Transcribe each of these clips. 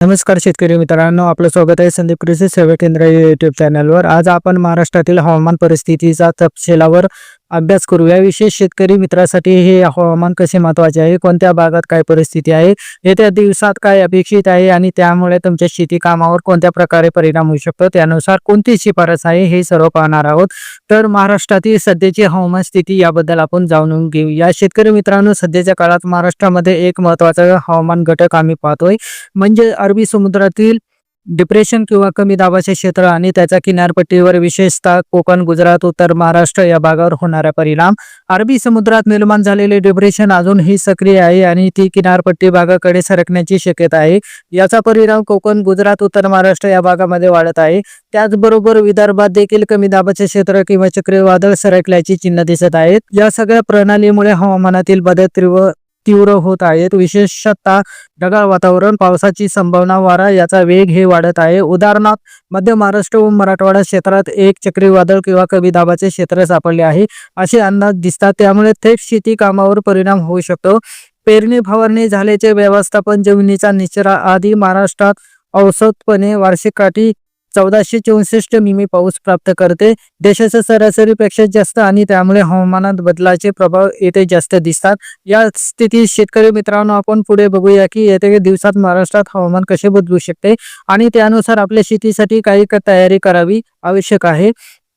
नमस्कार शेतकरी मित्रांनो आपलं स्वागत आहे संदीप कृषी सेवा केंद्र युट्यूब चॅनलवर आज आपण महाराष्ट्रातील हवामान परिस्थितीचा तपशिलावर अभ्यास करूया विशेष शेतकरी मित्रासाठी हे हवामान कसे महत्त्वाचे आहे? कोणत्या भागात काय परिस्थिती आहे? येत्या दिवसात काय अपेक्षित आहे? आणि त्यामुळे तुमच्या शेती कामावर कोणत्या प्रकारे परिणाम होऊ शकतो? त्यानुसार कोणती शिफारस आहे? हे सर्व पाहणार आहोत. तर महाराष्ट्रातील सध्याची हवामान स्थिती याबद्दल आपण जाणून घेऊ या शेतकरी मित्रांनो सध्याच्या काळात महाराष्ट्रामध्ये एक महत्त्वाचा हवामान घटक आम्ही पाहतोय. म्हणजे अरबी समुद्रातील डिप्रेशन किंवा कमी दाबाचे क्षेत्र आणि त्याच्या किनारपट्टीवर विशेषतः कोकण गुजरात उत्तर महाराष्ट्र या भागावर होणारा परिणाम. अरबी समुद्रात निर्माण झालेले डिप्रेशन अजूनही सक्रिय आहे आणि ती किनारपट्टी भागाकडे सरकण्याची शक्यता आहे. याचा परिणाम कोकण गुजरात उत्तर महाराष्ट्र या भागामध्ये वाढत आहे. त्याचबरोबर विदर्भात देखील कमी दाबाचे क्षेत्र किंवा चक्रीवादळ सरकल्याची चिन्ह दिसत आहेत. या सगळ्या प्रणालीमुळे हवामानातील बदल तीव्र तीव्र होत आहेत विशेषतः ढगाळ वातावरण पावसाची संभावना वारा याचा वेग हे वाढत आहे. उदाहरणार्थ मध्य महाराष्ट्र व मराठवाडा क्षेत्रात एक चक्रीवादळ किंवा कमी दाबाचे क्षेत्र सापडले आहे. असे अंदाज दिसतात. त्यामुळे थेट शेती कामावर परिणाम होऊ शकतो. पेरणी फवारणी झाल्याचे व्यवस्थापन जमिनीचा निचरा आदी महाराष्ट्रात औसतपणे वार्षिक काठी चौदाशे चौसष्ट मिमी पाऊस प्राप्त करते. देशाच्या सरासरीपेक्षा जास्त आणि त्यामुळे हवामानात बदलाचे प्रभाव येथे जास्त दिसतात. या स्थितीत शेतकरी मित्रांनो आपण पुढे बघूया की येत्या दिवसात महाराष्ट्रात हवामान कसे बदलू शकते आणि त्यानुसार आपल्या शेतीसाठी काही क- तयारी करावी आवश्यक आहे.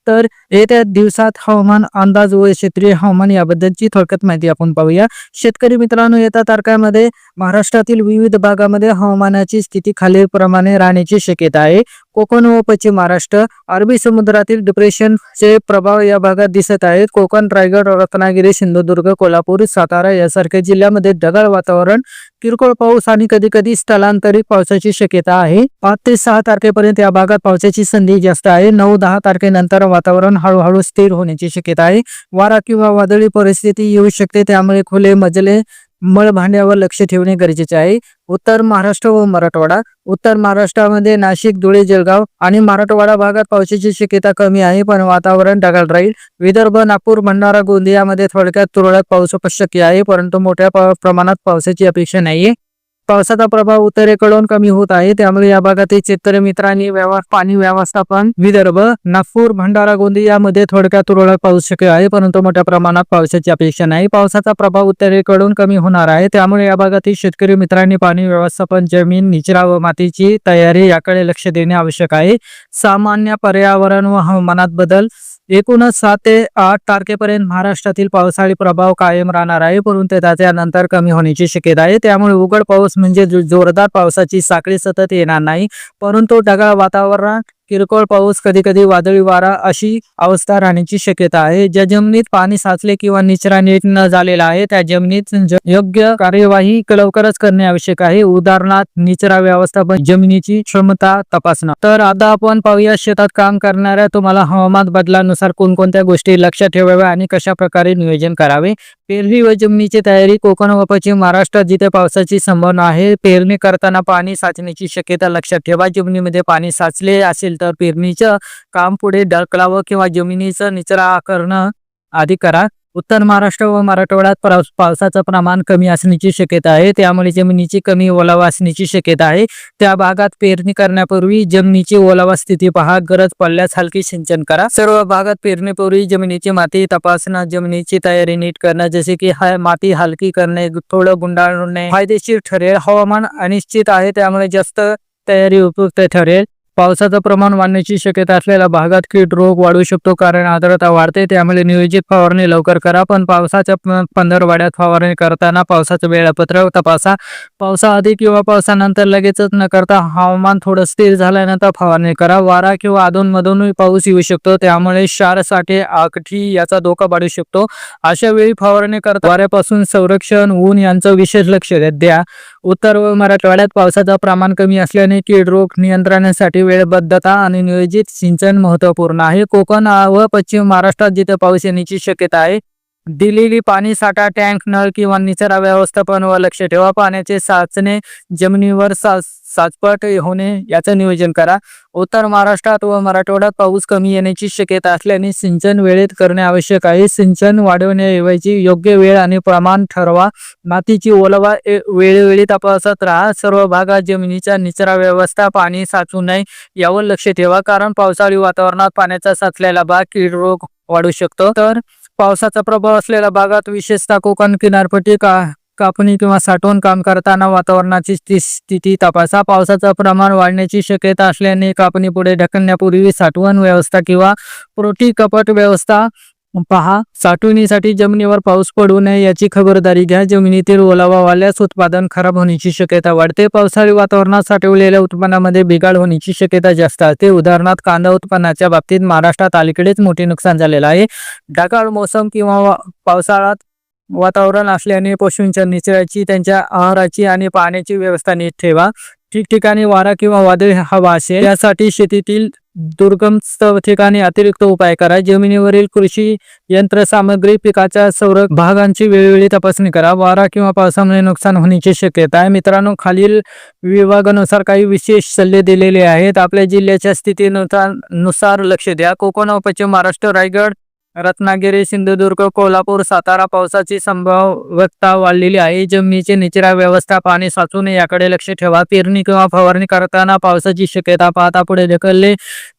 तर येत्या दिवसात हवामान अंदाज व क्षेत्रीय हवामान याबद्दलची थोडक्यात माहिती आपण पाहूया. शेतकरी मित्रांनो येत्या तारखामध्ये महाराष्ट्रातील विविध भागामध्ये हवामानाची स्थिती खालीलप्रमाणे राहण्याची शक्यता आहे. कोकण व पश्चिम महाराष्ट्र अरबी समुद्रातील डिप्रेशनचे प्रभाव या भागात दिसत आहेत. कोकण रायगड रत्नागिरी सिंधुदुर्ग कोल्हापूर सातारा यासारख्या जिल्ह्यामध्ये ढगाळ वातावरण किरकोळ पाऊस आणि कधी कधी स्थलांतरित पावसाची शक्यता आहे. पाच ते सहा तारखेपर्यंत या भागात पावसाची संधी जास्त आहे. नऊ दहा तारखेनंतर वातावरण हळूहळू स्थिर होण्याची शक्यता आहे. वारा किंवा वादळी परिस्थिती येऊ शकते त्यामुळे खुले मजले मळभांड्यावर लक्ष ठेवणे गरजेचे आहे. उत्तर महाराष्ट्र व मराठवाडा. उत्तर महाराष्ट्रामध्ये नाशिक धुळे जळगाव आणि मराठवाडा भागात पावसाची शक्यता कमी आहे पण वातावरण ढगाळ राहील. विदर्भ नागपूर भंडारा गोंदियामध्ये थोडक्यात तुरळक पाऊस शक्य आहे परंतु मोठ्या प्रमाणात पावसाची अपेक्षा नाहीये. पावसाचा प्रभाव उत्तरेकडून कमी होत आहे. त्यामुळे या भागातील शेतकरी मित्रांनी व्यवहार पाणी व्यवस्थापन विदर्भ नागपूर भंडारा गोंदी यामध्ये थोडक्यात तुरळक पाऊस शक्य आहे. परंतु मोठ्या प्रमाणात पावसाची अपेक्षा नाही. पावसाचा प्रभाव उत्तरेकडून कमी होणार आहे. त्यामुळे या भागातील शेतकरी मित्रांनी पाणी व्यवस्थापन जमीन निचरा व मातीची तयारी याकडे लक्ष देणे आवश्यक आहे. सामान्य पर्यावरण व हवामानात बदल एकूणच सात ते आठ तारखेपर्यंत महाराष्ट्रातील पावसाळी प्रभाव कायम राहणार आहे. परंतु त्याच्यानंतर कमी होण्याची शक्यता आहे. त्यामुळे उघड पाऊस म्हणजे जो- जोरदार पावसाची साखळी सतत येणार नाही. परंतु ढगाळ वातावरण किरकोळ पाऊस कधी कधी वादळी वारा अशी अवस्था राहण्याची शक्यता आहे. ज्या जमिनीत पाणी साचले किंवा निचरा नीट न झालेला आहे त्या जमिनीत ज- योग्य कार्यवाही लवकरच करणे आवश्यक आहे. उदाहरणार्थ निचरा व्यवस्थापन जमिनीची क्षमता तपासणं. तर आता आपण पाहूया शेतात काम करणाऱ्या तुम्हाला हवामान बदलानुसार कोणकोणत्या गोष्टी लक्षात ठेवाव्या आणि कशा प्रकारे नियोजन करावे? पेरणी व जमिनीची तयारी कोकण व पश्चिम महाराष्ट्रात जिथे पावसाची संभावना आहे पेरणी करताना पाणी साचण्याची शक्यता लक्षात ठेवा. जमिनीमध्ये पाणी साचले असेल तर पेरणीचं काम पुढे ढकलावं किंवा जमिनीचं निचरा करणं आधी करा. उत्तर महाराष्ट्र व मराठवाड्यात पावस- पावसाचं प्रमाण कमी असण्याची शक्यता आहे. त्यामुळे जमिनीची कमी ओलावा असण्याची शक्यता आहे. त्या भागात पेरणी करण्यापूर्वी जमिनीची ओलावा स्थिती पहा. गरज पडल्यास हलकी सिंचन करा. सर्व भागात पेरणीपूर्वी जमिनीची माती तपासणं जमिनीची तयारी नीट करणं जसे की माती हलकी करणे थोडं गुंडाळणे. फायदेशीर ठरेल. हवामान अनिश्चित आहे त्यामुळे जास्त तयारी उपयुक्त ठरेल. पावसाचं प्रमाण वाढण्याची शक्यता असलेल्या भागात कीड रोग वाढू शकतो. कारण आर्द्रता वाढते त्यामुळे नियोजित फवारणी लवकर करा. पण पावसाच्या प- फवारणी करताना पावसाचं वेळापत्रक तपासा. पावसाआधी किंवा पावसानंतर लगेचच न करता हवामान थोडं स्थिर झाल्यानंतर फवारणी करा. वारा किंवा अधूनमधूनही पाऊस येऊ शकतो. त्यामुळे क्षारसाठी आकठी याचा धोका वाढू शकतो. अशा वेळी फवारणी करता वाऱ्यापासून संरक्षण ऊन यांचं विशेष लक्ष द्या. उत्तर व मराठवाड्यात पावसाचं प्रमाण कमी असल्याने कीड रोग नियंत्रणासाठी वेळबद्धता आणि नियोजित सिंचन महत्त्वपूर्ण आहे. कोकण व पश्चिम महाराष्ट्रात जिथे पाऊस येण्याची शक्यता आहे दिलेली पाणी साठा टँक नळ किंवा निचरा व्यवस्थापन व लक्ष ठेवा. पाण्याचे साचणे जमिनीवर साचपट होणे याचं नियोजन करा. उत्तर महाराष्ट्रात व मराठवाड्यात पाऊस कमी येण्याची शक्यता असल्याने सिंचन वेळेत करणे आवश्यक आहे. सिंचन वाढवण्याऐवजी योग्य वेळ आणि प्रमाण ठरवा. मातीची ओलावा ए- वेळोवेळी तपासत राहा. सर्व भागात जमिनीच्या निचरा व्यवस्था पाणी साचू नये यावर लक्ष ठेवा. कारण पावसाळी वातावरणात पाण्याचा साचलेला भाग कीड रोग वाढू शकतो. तर पावसाचा प्रभाव असलेल्या भागात विशेषतः कोकण किनारपट्टी का कापणी किंवा साठवण काम करताना वातावरणाची स्थिती स्थिती तपासा. पावसाचं प्रमाण वाढण्याची शक्यता असल्याने कापणी पुढे ढकलण्यापूर्वी साठवण व्यवस्था किंवा प्रोटी कपट व्यवस्था पहा साठवणीसाठी जमिनीवर पाऊस पडू नये याची खबरदारी घ्या. जमिनीतील ओलावा वाल्यास उत्पादन खराब होण्याची शक्यता वाढते. पावसाळी वातावरणात साठवलेल्या उत्पन्नामध्ये बिघाड होण्याची शक्यता जास्त असते. उदाहरणार्थ कांदा उत्पन्नाच्या बाबतीत महाराष्ट्रात अलीकडेच मोठे नुकसान झालेलं आहे. ढगाळ मोसम किंवा पावसाळ्यात वातावरण असल्याने पशूंच्या निचऱ्याची त्यांच्या आहाराची आणि पाण्याची व्यवस्था नीट ठेवा. ठिकठिकाणी वारा किंवा वादळी हवा असेल यासाठी शेतीतील दुर्गम ठिकाणी अतिरिक्त उपाय करा. जमिनीवरील कृषी यंत्रसामग्री पिकाच्या संरक भागांची वेळोवेळी तपासणी करा. वारा किंवा पावसामुळे नुकसान होण्याची शक्यता आहे. मित्रांनो खालील विभागानुसार काही विशेष सल्ले दिलेले आहेत. आपल्या जिल्ह्याच्या स्थितीनुसार नुसार लक्ष द्या. कोकण पश्चिम महाराष्ट्र रायगड रत्नागिरी सिंधुदुर्ग कोल्हापूर सातारा पावसाची संभाव्यता वाढलेली आहे. जमिनीचे निचरा व्यवस्था पाणी साचू नये याकडे लक्ष ठेवा. पेरणी किंवा फवारणी करताना पावसाची शक्यता पाहता पुढे ढकलले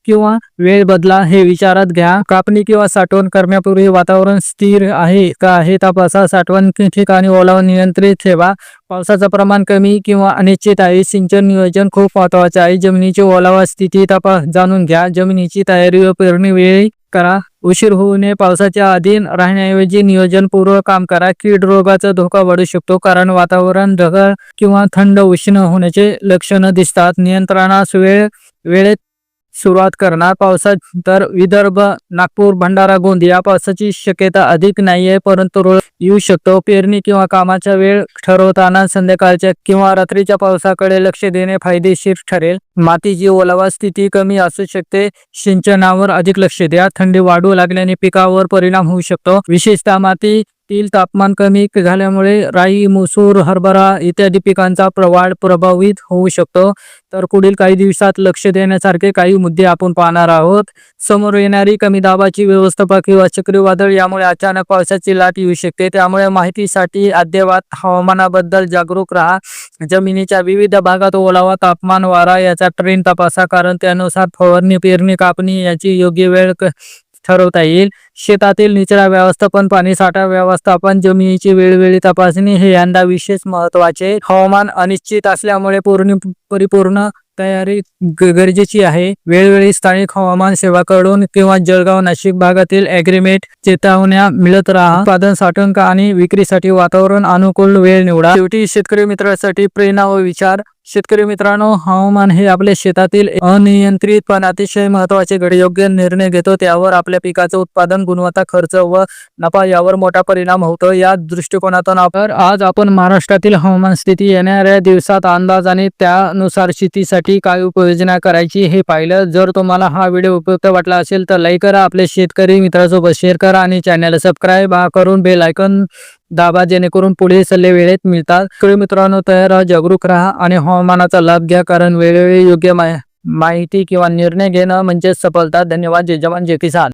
किंवा वेळ बदला हे विचारात घ्या. कापणी किंवा साठवण करण्यापूर्वी वातावरण स्थिर आहे का हे तपासा. साठवण ठिकाणी ओलावा नियंत्रित ठेवा. पावसाचं प्रमाण कमी किंवा अनिश्चित आहे. सिंचन नियोजन खूप महत्त्वाचे आहे. जमिनीची ओलावा स्थिती तपास जाणून घ्या. जमिनीची तयारी व पेरणी वेळी करा. उशीर होऊ नये. पावसाच्या अधीन राहण्याऐवजी नियोजनपूर्वक काम करा. कीड रोगाचा धोका वाढू शकतो. कारण वातावरण ढगाळ किंवा थंड उष्ण होण्याचे लक्षणं दिसतात. नियंत्रणास वेळ वेळेत सुरुवात करणार. पावसात तर विदर्भ नागपूर भंडारा गोंदिया पावसाची शक्यता अधिक नाहीये परंतु रोज येऊ शकतो. पेरणी किंवा कामाचा वेळ ठरवताना संध्याकाळच्या किंवा रात्रीच्या पावसाकडे लक्ष देणे फायदेशीर ठरेल. मातीची ओलावा स्थिती कमी असू शकते. सिंचनावर अधिक लक्ष द्या. थंडी वाढू लागल्याने पिकावर परिणाम होऊ शकतो. विशेषतः माती तील तापमान कमी झाल्यामुळे राई मसूर हरभरा इत्यादी पिकांचा प्रवाढ प्रभावित होऊ शकतो. तर पुढील काही दिवसात लक्ष देण्यासारखे काही मुद्दे आपण पाहणार आहोत. समोर येणारी कमी दाबाची व्यवस्थापक किंवा चक्रीवादळ यामुळे अचानक पावसाची लाट येऊ शकते. त्यामुळे माहितीसाठी अद्ययावत हवामानाबद्दल जागरूक राहा. जमिनीच्या विविध भागात ओलावा तापमान वारा याचा ट्रेंड तपासा. कारण त्यानुसार फवारणी पेरणी कापणी याची योग्य वेळ ठरवता येईल. शेतातील निचरा व्यवस्थापन पाणी साठा व्यवस्थापन जमिनीची वेळोवेळी तपासणी हे यंदा विशेष महत्त्वाचे हवामान अनिश्चित असल्यामुळे पूर्ण परिपूर्ण तयारी गरजेची आहे. वेळोवेळी स्थानिक हवामान सेवाकडून किंवा जळगाव नाशिक भागातील अग्रीमेट चेतावण्या मिळत राहा. उत्पादन साठवण आणि विक्रीसाठी वातावरण अनुकूल वेळ निवडा. शेवटी शेतकरी मित्रासाठी प्रेरणा व विचार शेतकरी मित्रांनो हवामान हे आपल्या शेतातील अनियंत्रित पण अतिशय महत्त्वाचे घडयोग्य निर्णय घेतो. त्यावर आपल्या पिकाचं उत्पादन गुणवत्ता खर्च व नफा यावर मोठा परिणाम होतो. या दृष्टिकोनातून आपण आज आपण महाराष्ट्रातील हवामान स्थिती येणाऱ्या दिवसात अंदाज आणि त्यानुसार शेतीसाठी काय उपाययोजना करायची हे पाहिलं. जर तुम्हाला हा व्हिडिओ उपयुक्त वाटला असेल तर लाईक करा. आपल्या शेतकरी मित्रासोबत शेअर करा आणि चॅनल सबस्क्राईब करून बेल आयकन दाबा जेणेकरून पुढील सल्ले वेळेत मिळतात. शेतकरी मित्रांनो तयार राहा जागरूक राहा आणि हवामानाचा लाभ घ्या कारण वेळोवेळी योग्य मा- माहिती किंवा निर्णय घेणं म्हणजे सफलता. धन्यवाद. जय जवान जय किसान.